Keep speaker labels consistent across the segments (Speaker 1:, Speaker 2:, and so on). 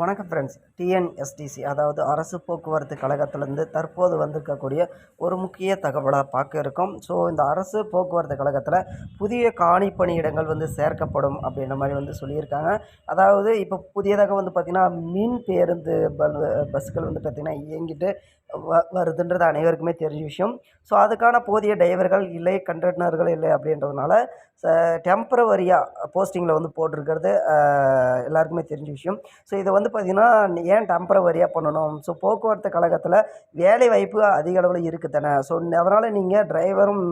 Speaker 1: வணக்கம் friends TNSTC அதாவது அரசு போக்குவரத்து கழகத்திலேருந்து தற்போது வந்திருக்கக்கூடிய ஒரு முக்கிய தகவலாக பார்க்க இருக்கோம். ஸோ இந்த அரசு போக்குவரத்து கழகத்தில் புதிய காணி பணியிடங்கள் வந்து சேர்க்கப்படும் அப்படின்ற மாதிரி வந்து சொல்லியிருக்காங்க. அதாவது இப்போ புதியதாக வந்து பார்த்திங்கன்னா மின் பேருந்து பல் பஸ்ஸுகள் வந்து பார்த்திங்கன்னா இயங்கிட்டு வ வருதுன்றது அனைவருக்குமே தெரிஞ்ச விஷயம். ஸோ அதுக்கான போதிய டிரைவர்கள் இல்லை கண்டக்டர்கள் இல்லை அப்படின்றதுனால ச டெம்ப்ரவரியாக போஸ்டிங்கில் வந்து போட்டிருக்கிறது எல்லாருக்குமே தெரிஞ்ச விஷயம். ஸோ இதை வந்து பார்த்திங்கன்னா ஏன் டெம்ப்ரவரியாக பண்ணணும்? ஸோ போக்குவரத்து கழகத்தில் வேலை வாய்ப்பு அதிக அளவில் இருக்குது தானே ஸோ அதனால் நீங்கள் டிரைவரும்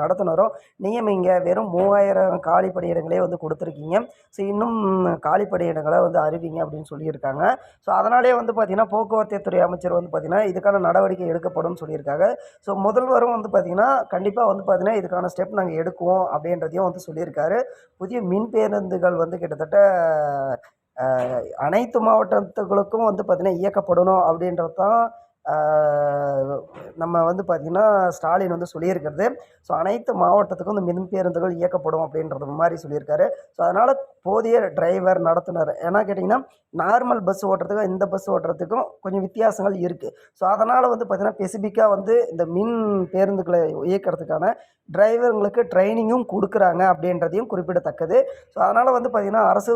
Speaker 1: நடத்துனரும் நியமிங்க வெறும் மூவாயிரம் காலி பணியிடங்களே வந்து கொடுத்துருக்கீங்க. ஸோ இன்னும் காலி பணியிடங்களை வந்து அறிவிங்க அப்படின்னு சொல்லியிருக்காங்க. ஸோ அதனாலே வந்து பார்த்திங்கன்னா போக்குவரத்து துறை அமைச்சர் வந்து பார்த்திங்கன்னா இதுக்கான நடவடிக்கை எடுக்கப்படும் சொல்லியிருக்காங்க. ஸோ முதல்வரும் வந்து பார்த்திங்கன்னா கண்டிப்பாக வந்து பார்த்திங்கன்னா இதுக்கான ஸ்டெப் நாங்கள் எடுக்குவோம் அப்படின்றதையும் வந்து சொல்லியிருக்காரு. புதிய மின் பேருந்துகள் வந்து கிட்டத்தட்ட அனைத்து மாவட்டத்துகளுக்கும் வந்து பார்த்திங்கன்னா இயக்கப்படணும் அப்படின்றது தான் நம்ம வந்து பார்த்திங்கன்னா ஸ்டாலின் வந்து சொல்லியிருக்கிறது. ஸோ அனைத்து மாவட்டத்துக்கும் இந்த மின் பேருந்துகள் இயக்கப்படும் அப்படின்றது மாதிரி சொல்லியிருக்காரு. ஸோ அதனால் போதிய டிரைவர் நடத்துனர் ஏன்னா கேட்டிங்கன்னா நார்மல் பஸ் ஓட்டுறதுக்கும் இந்த பஸ் ஓட்டுறதுக்கும் கொஞ்சம் வித்தியாசங்கள் இருக்குது ஸோ அதனால் வந்து பார்த்திங்கன்னா ஸ்பெசிஃபிக்காக வந்து இந்த மின் பேருந்துகளை இயக்கிறதுக்கான டிரைவருங்களுக்கு ட்ரைனிங்கும் கொடுக்குறாங்க அப்படின்றதையும் குறிப்பிடத்தக்கது. ஸோ அதனால் வந்து பார்த்திங்கன்னா அரசு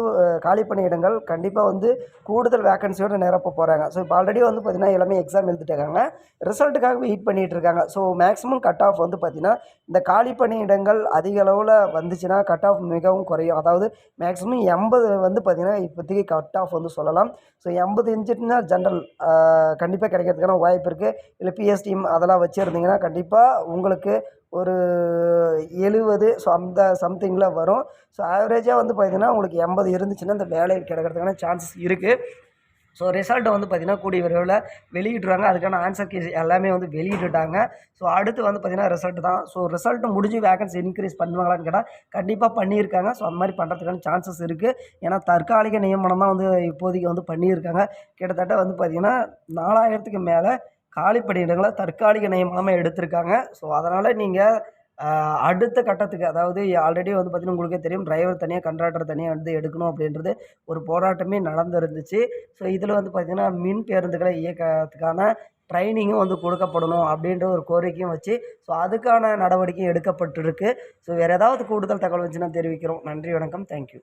Speaker 1: காலிப்பணி காலி பணியிடங்கள் கண்டிப்பாக வந்து கூடுதல் வேக்கன்சியோடு நிரப்ப போகிறாங்க ஸோ இப்போ ஆல்ரெடி வந்து பார்த்திங்கன்னா எல்லாமே எக்ஸாம் எழுதிட்டாங்க ரிசல்ட்டுக்காக வெயிட் பண்ணிகிட்டு இருக்காங்க ஸோ மேக்ஸிமம் கட் ஆஃப் வந்து பார்த்திங்கன்னா இந்த காலி பணியிடங்கள் அதிக அளவில் வந்துச்சுன்னா கட் ஆஃப் மிகவும் குறையும். அதாவது மேக்ஸிமம் எண்பது வந்து பார்த்திங்கன்னா இப்போதைக்கு கட் ஆஃப் வந்து சொல்லலாம். ஸோ எண்பது இன்ச்சுன்னா ஜென்ரல் கண்டிப்பாக கிடைக்கிறதுக்கான வாய்ப்பு இருக்குது இல்லை பிஎஸ்டிஎம் அதெல்லாம் வச்சுருந்தீங்கன்னா கண்டிப்பாக உங்களுக்கு ஒரு எழுவது ஸோ அந்த சம்திங்கில் வரும். ஸோ ஆவரேஜாக வந்து பார்த்திங்கன்னா உங்களுக்கு எண்பது இருந்துச்சுன்னா இந்த வேலை கிடைக்கிறதுக்கான சான்சஸ் இருக்குது ஸோ ரிசல்ட்டை வந்து பார்த்திங்கன்னா கூடிய விரைவில் வெளியிட்டுருவாங்க. அதுக்கான ஆன்சர் கீஸ் எல்லாமே வந்து வெளியிட்டுட்டாங்க. ஸோ அடுத்து வந்து பார்த்திங்கன்னா ரிசல்ட் தான். ஸோ ரிசல்ட் முடிஞ்சு வேகன்சி இன்க்ரீஸ் பண்ணுவாங்களான்னு கேட்டால் கண்டிப்பாக பண்ணியிருக்காங்க. ஸோ அந்த மாதிரி பண்ணுறதுக்கான சான்சஸ் இருக்குது ஏன்னா தற்காலிக நியமனம் தான் வந்து இப்போதைக்கு வந்து பண்ணியிருக்காங்க. கிட்டத்தட்ட வந்து பார்த்திங்கன்னா நாலாயிரத்துக்கு மேலே காலி பணியிடங்களை தற்காலிக நியமனமாக எடுத்திருக்காங்க. ஸோ அதனால் நீங்கள் அடுத்த கட்டத்துக்கு அதாவது ஆல்ரெடி வந்து பார்த்திங்கன்னா உங்களுக்கே தெரியும் டிரைவர் தனியாக கண்ட்ராக்டர் தனியாக வந்து எடுக்கணும் அப்படின்றது ஒரு போராட்டமே நடந்துருந்துச்சு. ஸோ இதில் வந்து பார்த்திங்கன்னா மின் பேருந்துகளை இயக்கிறதுக்கான ட்ரைனிங்கும் வந்து கொடுக்கப்படணும் அப்படின்ற ஒரு கோரிக்கையும் வச்சு ஸோ அதுக்கான நடவடிக்கையும் எடுக்கப்பட்டிருக்கு. ஸோ வேறு ஏதாவது கூடுதல் தகவல் வந்துச்சுன்னா தெரிவிக்கிறோம். நன்றி வணக்கம். தேங்க்யூ